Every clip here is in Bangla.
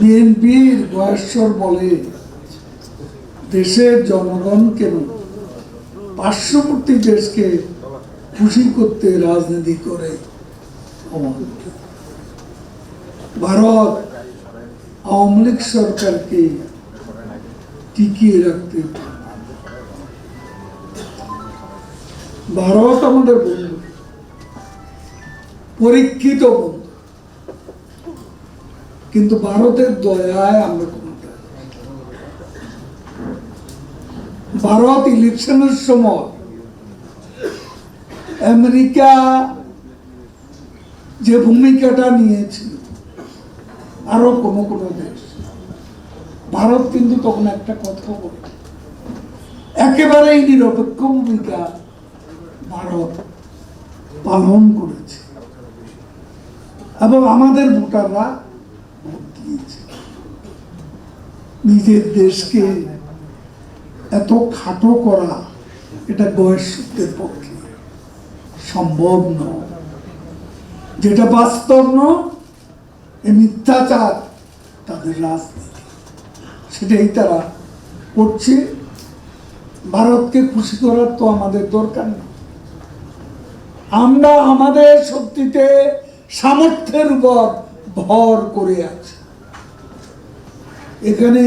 বিএনপির বয়স্বর বলে দেশের জনগণ কেন পার্শ্ববর্তী দেশকে খুশি করতে রাজনীতি করে? ভারত আওয়ামী লীগ সরকারকে টিকিয়ে রাখতে ভারত আমাদের বন্ধু, পরীক্ষিত বন্ধু। কিন্তু ভারতের দয়ায় আমরা ভারত ইলেকশনের সময় আমেরিকা যে ভূমিকাটা নিয়েছিল, আরও কোনো কোনো দেশ। ভারত কিন্তু তখন একটা কথা বলে, একেবারেই নিরপেক্ষ ভূমিকা ভারত পালন করেছে। এবং আমাদের ভোটাররা নিজের দেশকে এত খাটো করা, এটা বয়সদের পক্ষে সম্ভব নয়। যেটা বাস্তব নয়, এ মিথ্যাচার তাদের রাজনীতি। সেটাই তারা করছে। ভারতকে খুশি করার তো আমাদের দরকার নেই। আমরা আমাদের শক্তিতে সামর্থ্যের উপর ভর করে আছি। এখানে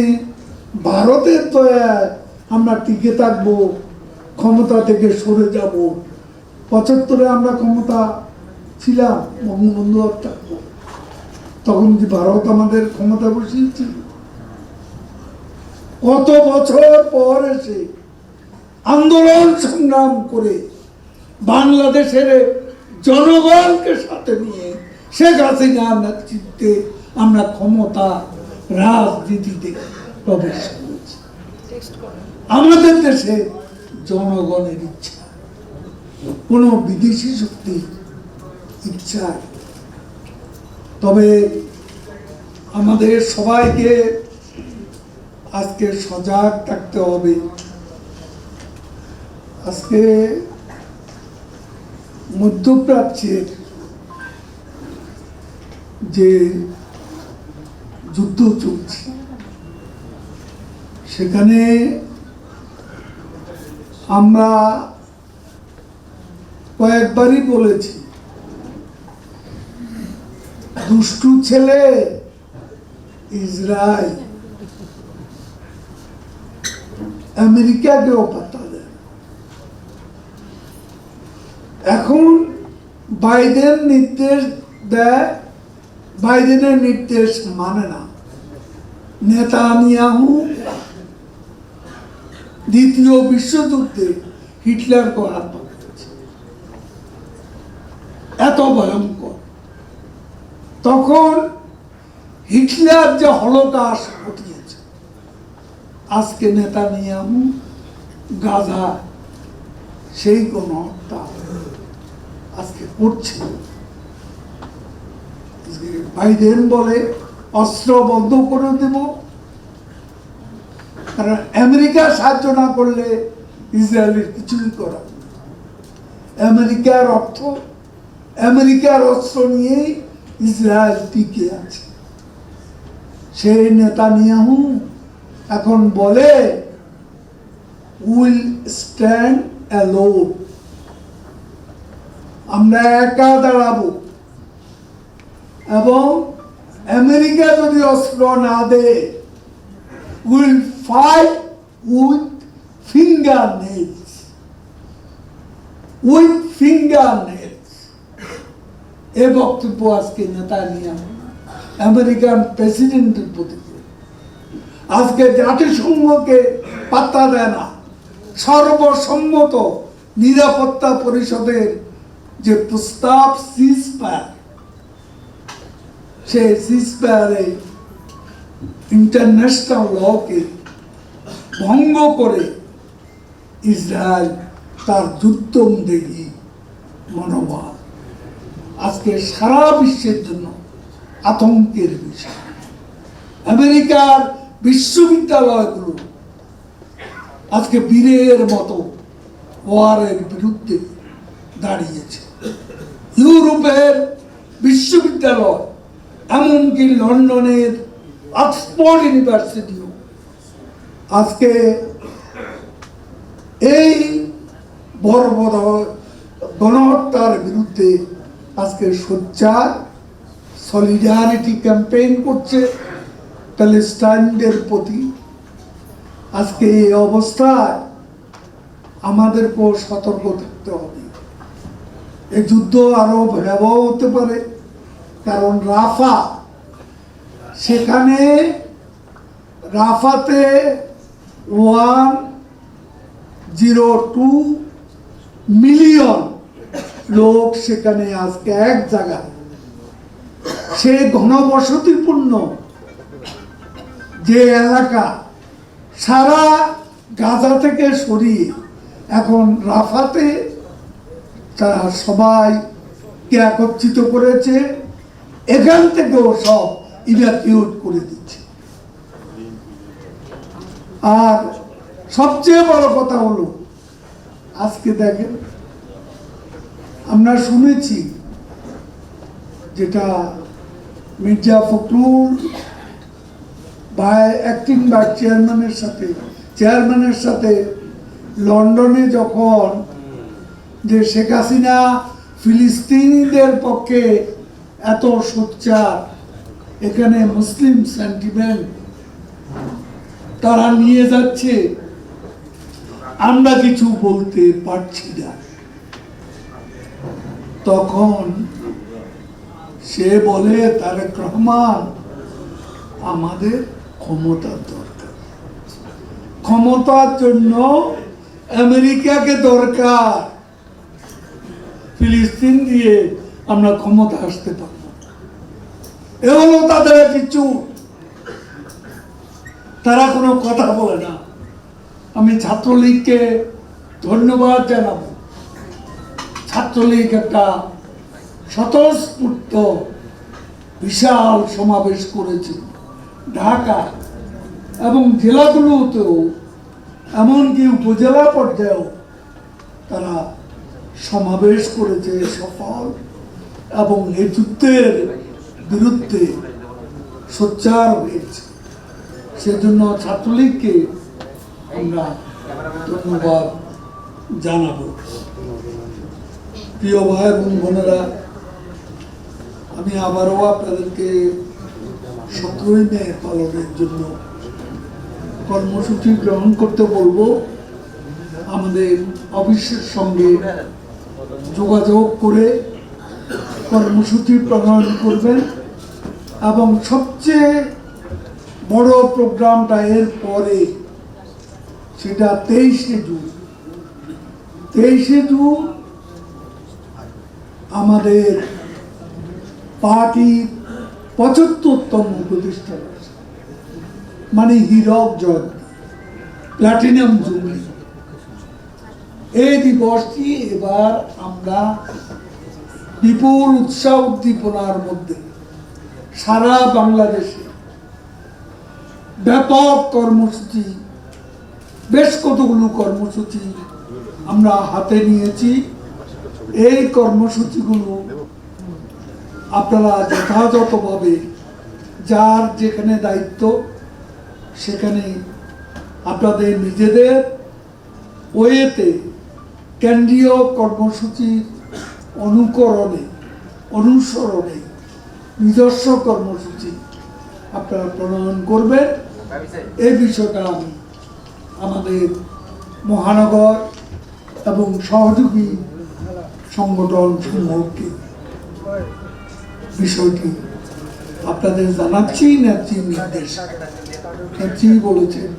ভারতের দয়ায় আমরা টিকে থাকব, ক্ষমতা থেকে সরে যাব। পঁচাত্তরে আমরা ক্ষমতা ছিলাম বঙ্গবন্ধু থাকব। তখন কি ভারত আমাদের ক্ষমতা বসিয়েছিল কত বছর পর এসে আন্দোলন সংগ্রাম করে বাংলাদেশের জনগণকে সাথে নিয়ে শেখ হাসিনার নেতৃত্বে আমরা ক্ষমতা রাজনীতিতে প্রবেশ করেছি। আমাদের দেশে জনগণের ইচ্ছা কোনো বিদেশি শক্তির ইচ্ছা তবে আমাদের সবাইকে আজকে সজাগ থাকতে হবে। আজকে মধ্যপ্রাচ্যের যে যুদ্ধ চলছে। সেখানে আমরা কয়েকবারই বলেছি, দুষ্টু ছেলে ইসরায়েল, আমেরিকাকেও পাত্তা দেয় এখন বাইডেন নির্দেশ দেয় বাইডেনের নির্দেশ মানে না। নেতানিয়াহু দ্বিতীয় বিশ্বযুদ্ধে হিটলারকে হত্যা করেছে। এত ভয়ঙ্কর। তখন হিটলার যে হলোকাশ ঘটিয়েছে, আজকে নেতানিয়াহু গাজা সেই গণহত্যা আজকে করছে বাইডেন বলে অস্ত্র বন্ধ করে দেব। কারণ আমেরিকা সাহায্য না করলে ইসরায়েলের কিছুই নেই। আমেরিকার অর্থ, আমেরিকার অস্ত্র নিয়েই ইসরায়েল টিকে আছে। সেই নেতানিয়াহু এখন বলে উইল স্ট্যান্ড অ্যালোন আমরা একা দাঁড়াবো। এবং আমেরিকা যদি অস্ত্র না দেয় will fight with fingernails with fingernails এ বক্তব্য আজকে নেতা নিয়ে আমেরিকান প্রেসিডেন্টের প্রতি। আজকে জাতিসংঘকে পাত্তা দেয় না। সর্বসম্মত নিরাপত্তা পরিষদের যে প্রস্তাব সিজফায়ার সে সিজফায়ারে ইন্টারন্যাশনাল লকে ভঙ্গ করে ইসরায়েল তার যুদ্ধমদেহী মনোভাব। আজকে সারা বিশ্বের জন্য আতঙ্কের বিষয়। আমেরিকার বিশ্ববিদ্যালয়গুলো আজকে বীরের মতো ওয়ারের বিরুদ্ধে দাঁড়িয়েছে। ইউরোপের বিশ্ববিদ্যালয় এমনকি লন্ডনের অক্সফোর্ড ইউনিভার্সিটিও। আজকে এই বড় গণহত্যার বিরুদ্ধে আজকে সোচ্চার সলিডারিটি ক্যাম্পেইন করছে প্যালেস্টাইনদের প্রতি। আজকে এই অবস্থায় আমাদেরকেও সতর্ক থাকতে হবে। এই যুদ্ধ আরও ভয়াবহ হতে পারে। কারণ রাফা, সেখানে রাফাতে ওয়ান জিরো টু মিলিয়ন লোক সেখানে আজকে এক জায়গায়। সে ঘনবসতিপূর্ণ যে এলাকা, সারা গাজা থেকে সরিয়ে এখন রাফাতে তারা সবাইকে একত্রিত করেছে। এখান থেকেও সব ইভ্যাকিউট করে দিচ্ছে। আর সবচেয়ে বড় কথা হলো, আজকে দেখেন, আমরা শুনেছি যেটা মির্জা ফখরুল ভাই অ্যাক্টিং বা চেয়ারম্যানের সাথে চেয়ারম্যানের সাথে লন্ডনে যখন যে শেখ হাসিনা ফিলিস্তিনিদের পক্ষে এত সোচ্চার। এখানে মুসলিম সেন্টিমেন্ট তারা নিয়ে যাচ্ছে। আমরা কিছু বলতে পারছি না। তখন সে বলে, তারেক রহমান, আমাদের ক্ষমতার দরকার। ক্ষমতার জন্য আমেরিকাকে দরকার। ফিলিস্তিন দিয়ে আমরা ক্ষমতা আসতে পারব। এ হলো তাদের কিছু তারা কোনো কথা বলে না। আমি ছাত্রলীগকে ধন্যবাদ জানাব। ছাত্রলীগ একটা স্বতঃস্ফূর্ত বিশাল সমাবেশ করেছে। ঢাকা এবং জেলাগুলোতেও, এমনকি উপজেলা পর্যায়েও তারা সমাবেশ করেছে সফল। এবং যুদ্ধের বিরুদ্ধে সোচ্চার হয়েছে। সেজন্য ছাত্রলীগকে আমরা ধন্যবাদ জানাব। প্রিয় ভাই এবং বোনেরা, আমি আবারও আপনাদেরকে সতেরোই মে পালনের জন্য কর্মসূচি গ্রহণ করতে বলব। আমাদের অফিসের সঙ্গে যোগাযোগ করে কর্মসূচি প্রণয়ন করবেন এবং সবচেয়ে বড় প্রোগ্রামটা এর পরে, সেটা তেইশে জুন। তেইশে জুন আমাদের পার্টির পঁচাত্তরতম প্রতিষ্ঠা। মানে হীরক জয়ন্তী প্লাটিনাম জুবলি। এই দিবসটি এবার আমরা বিপুল উৎসাহ উদ্দীপনার মধ্যে সারা বাংলাদেশে ব্যাপক কর্মসূচি, বেশ কতগুলো কর্মসূচি আমরা হাতে নিয়েছি। এই কর্মসূচিগুলো আপনারা যথাযথভাবে যার যেখানে দায়িত্ব, সেখানে আপনাদের নিজেদের ওয়েতে কেন্দ্রীয় কর্মসূচির অনুকরণে, অনুসরণে নিজস্ব কর্মসূচি আপনারা প্রণয়ন করবেন। এই বিষয়টা আমি আমাদের মহানগর এবং সহযোগী সংগঠন সমূহকে বিষয়টি আপনাদের জানাচ্ছি, নেত্রী নির্দেশ। নেত্রী বলেছেন,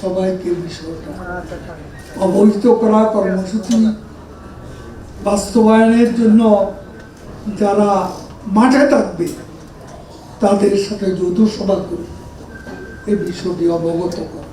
সবাইকে বিষয়টা অবহিত করা, কর্মসূচি বাস্তবায়নের জন্য যারা মাঠে থাকবে তাদের সাথে যৌথ সভা করে এ বিষয়টি অবগত করা।